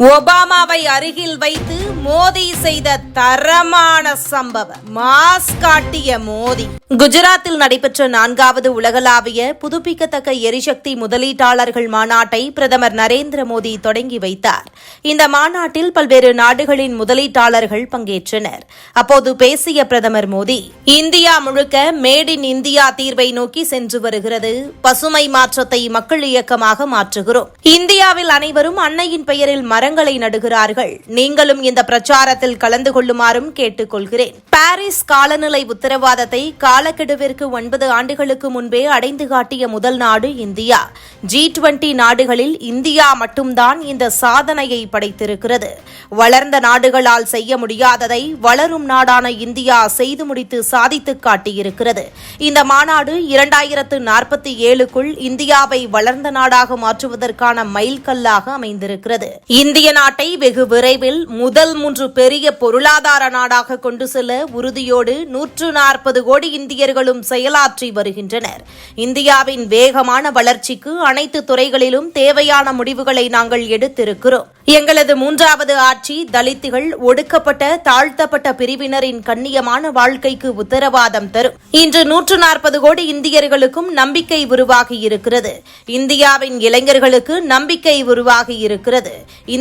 ஒபாமாவை அருகில் வைத்து மோடி செய்த தரமான சம்பவம் மாஸ் காட்டிய மோடி குஜராத்தில் நடைபெற்ற நான்காவது உலகளாவிய புதுப்பிக்கத்தக்க எரிசக்தி முதலீட்டாளர்கள் மாநாட்டை பிரதமர் நரேந்திர மோடி தொடங்கி வைத்தார். இந்த மாநாட்டில் பல்வேறு நாடுகளின் முதலீட்டாளர்கள் பங்கேற்றனர். அப்போது பேசிய பிரதமர் மோடி இந்தியா முழுக்க மேட் இன் இந்தியா தீர்வை நோக்கி சென்று வருகிறது. பசுமை மாற்றத்தை மக்கள் இயக்கமாக மாற்றுகிறோம். இந்தியாவில் அனைவரும் அன்னையின் பெயரில் மர மரங்களை நடுகிறார்கள். நீங்களும் இந்த பிரச்சாரத்தில் கலந்து கொள்ளுமாறும் கேட்டுக் கொள்கிறேன் பாரிஸ் காலநிலை உத்தரவாதத்தை காலக்கெடுவிற்கு ஒன்பது ஆண்டுகளுக்கு முன்பே அடைந்து காட்டிய முதல் நாடு இந்தியா. ஜி டுவெண்டி நாடுகளில் இந்தியா மட்டும்தான் இந்த சாதனையை படைத்திருக்கிறது. வளர்ந்த நாடுகளால் செய்ய முடியாததை வளரும் நாடான இந்தியா செய்து முடித்து சாதித்து காட்டியிருக்கிறது. இந்த மாநாடு இரண்டாயிரத்து நாற்பத்தி ஏழுக்குள் இந்தியாவை வளர்ந்த நாடாக மாற்றுவதற்கான மைல்கல்லாக அமைந்திருக்கிறது. இந்த இந்திய நாட்டை வெகு விரைவில் முதல் மூன்று பெரிய பொருளாதார நாடாக கொண்டு செல்ல உறுதியோடு நூற்று நாற்பது கோடி இந்தியர்களும் செயலாற்றி வருகின்றனர். இந்தியாவின் வேகமான வளர்ச்சிக்கு அனைத்து துறைகளிலும் தேவையான முடிவுகளை நாங்கள் எடுத்திருக்கிறோம். எங்களது மூன்றாவது ஆட்சி தலித்துகள் ஒடுக்கப்பட்ட தாழ்த்தப்பட்ட பிரிவினரின் கண்ணியமான வாழ்க்கைக்கு உத்தரவாதம் தரும். இன்று நூற்று நாற்பது கோடி இந்தியர்களுக்கும் நம்பிக்கை உருவாகியிருக்கிறது இந்தியாவின் இளைஞர்களுக்கு நம்பிக்கை உருவாகியிருக்கிறது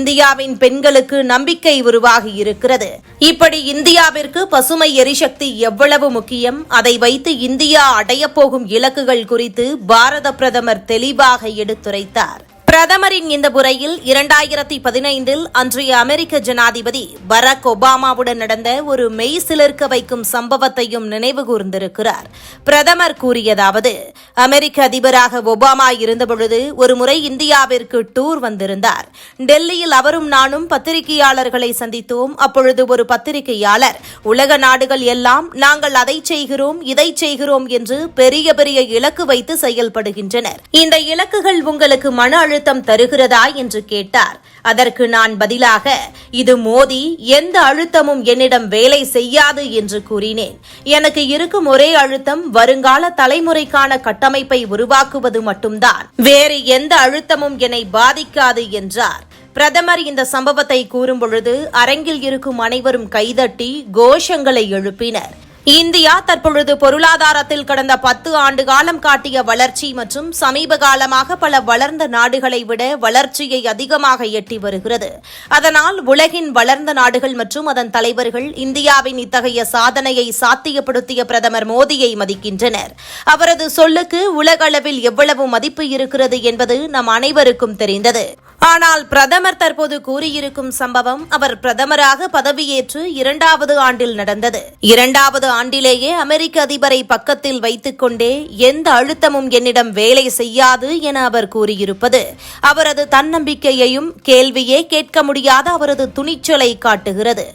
இந்தியாவின் பெண்களுக்கு நம்பிக்கை உருவாகி இருக்கிறது. இப்படி இந்தியாவிற்கு பசுமை எரிசக்தி எவ்வளவு முக்கியம்? அதை வைத்து இந்தியா அடையப்போகும் இலக்குகள் குறித்து பாரத பிரதமர் தெளிவாக எடுத்துரைத்தார். பிரதமரின் இந்த உரையில் இரண்டாயிரத்தி பதினைந்தில் அன்றைய அமெரிக்க ஜனாதிபதி பராக் ஒபாமாவுடன் நடந்த ஒரு மெய் சிலிர்க்க வைக்கும் சம்பவத்தையும் நினைவு கூர்ந்திருக்கிறார். பிரதமர் கூறியதாவது அமெரிக்க அதிபராக ஒபாமா இருந்தபொழுது ஒருமுறை இந்தியாவிற்கு டூர் வந்திருந்தார். டெல்லியில் அவரும் நானும் பத்திரிகையாளர்களை சந்தித்தோம். அப்பொழுது ஒரு பத்திரிகையாளர் உலக நாடுகள் எல்லாம் நாங்கள் அதை செய்கிறோம் இதை செய்கிறோம் என்று பெரிய பெரிய இலக்கு வைத்து செயல்படுகின்றனர். இந்த இலக்குகள் உங்களுக்கு மன அழுத்தம் தருகிறதா என்று கேட்டார். அதற்கு நான் பதிலாக இது மோதி எந்த அழுத்தமும் என்னிடம் வேலை செய்யாது என்று கூறினேன். எனக்கு இருக்கும் ஒரே அழுத்தம் வருங்கால தலைமுறைக்கான கட்டமைப்பை உருவாக்குவது மட்டும்தான். வேறு எந்த அழுத்தமும் என்னை பாதிக்காது என்றார். பிரதமர் இந்த சம்பவத்தை கூறும்பொழுது அரங்கில் இருக்கும் அனைவரும் கைதட்டி கோஷங்களை எழுப்பினர். இந்தியா தற்பொழுது பொருளாதாரத்தில் கடந்த பத்து ஆண்டு காலம் காட்டிய வளர்ச்சி மற்றும் சமீப காலமாக பல வளர்ந்த நாடுகளை விட வளர்ச்சியை அதிகமாக எட்டி வருகிறது. அதனால் உலகின் வளர்ந்த நாடுகள் மற்றும் அதன் தலைவர்கள் இந்தியாவின் இத்தகைய சாதனையை சாத்தியப்படுத்திய பிரதமர் மோடியை மதிக்கின்றனர். அவரது சொல்லுக்கு உலக அளவில் எவ்வளவு மதிப்பு இருக்கிறது என்பது நம் அனைவருக்கும் தெரிந்தது. ஆனால் பிரதமர் தற்போது கூறியிருக்கும் சம்பவம் அவர் பிரதமராக பதவியேற்று இரண்டாவது ஆண்டில் நடந்தது. இரண்டாவது ஆண்டிலேயே அமெரிக்க அதிபரை பக்கத்தில் வைத்துக் கொண்டே எந்த அழுத்தமும் என்னிடம் வேலை செய்யாது என அவர் கூறியிருப்பது. அவரது தன்னம்பிக்கையையும் கேள்வியே கேட்க முடியாத அவரது துணிச்சலை காட்டுகிறது.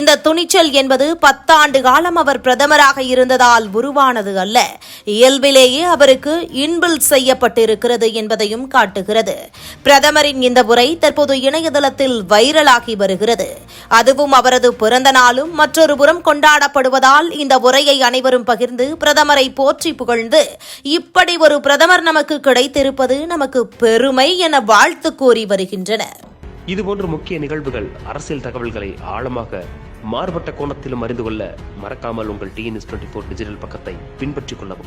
இந்த துணிச்சல் என்பது பத்தாண்டு காலம் அவர் பிரதமராக இருந்ததால் உருவானது அல்ல. இயல்பிலேயே அவருக்கு இன்பில் செய்யப்பட்டிருக்கிறது என்பதையும் காட்டுகிறது. பிரதமரின் இந்த இந்த உரை தற்போது இணையதளத்தில் வைரலாகி வருகிறது. அதுவும் அவரது பிறந்த நாளும் மற்றொரு புறம் கொண்டாடப்படுவதால் இந்த உரையை அனைவரும் பகிர்ந்து பிரதமரை போற்றி புகழ்ந்து இப்படி ஒரு பிரதமர் நமக்கு கிடைத்திருப்பது நமக்கு பெருமை என வாழ்த்து கூறி வருகின்றனர். இதுபோன்ற முக்கிய நிகழ்வுகள் அரசியல் தகவல்களை ஆழமாக மாறுபட்ட கோணத்திலும் அறிந்து கொள்ள மறக்காமல் உங்கள் டிஎன்எஸ் டுவெண்ட்டி ஃபோர் டிஜிட்டல் பக்கத்தை பின்பற்றிக் கொள்ளவும்.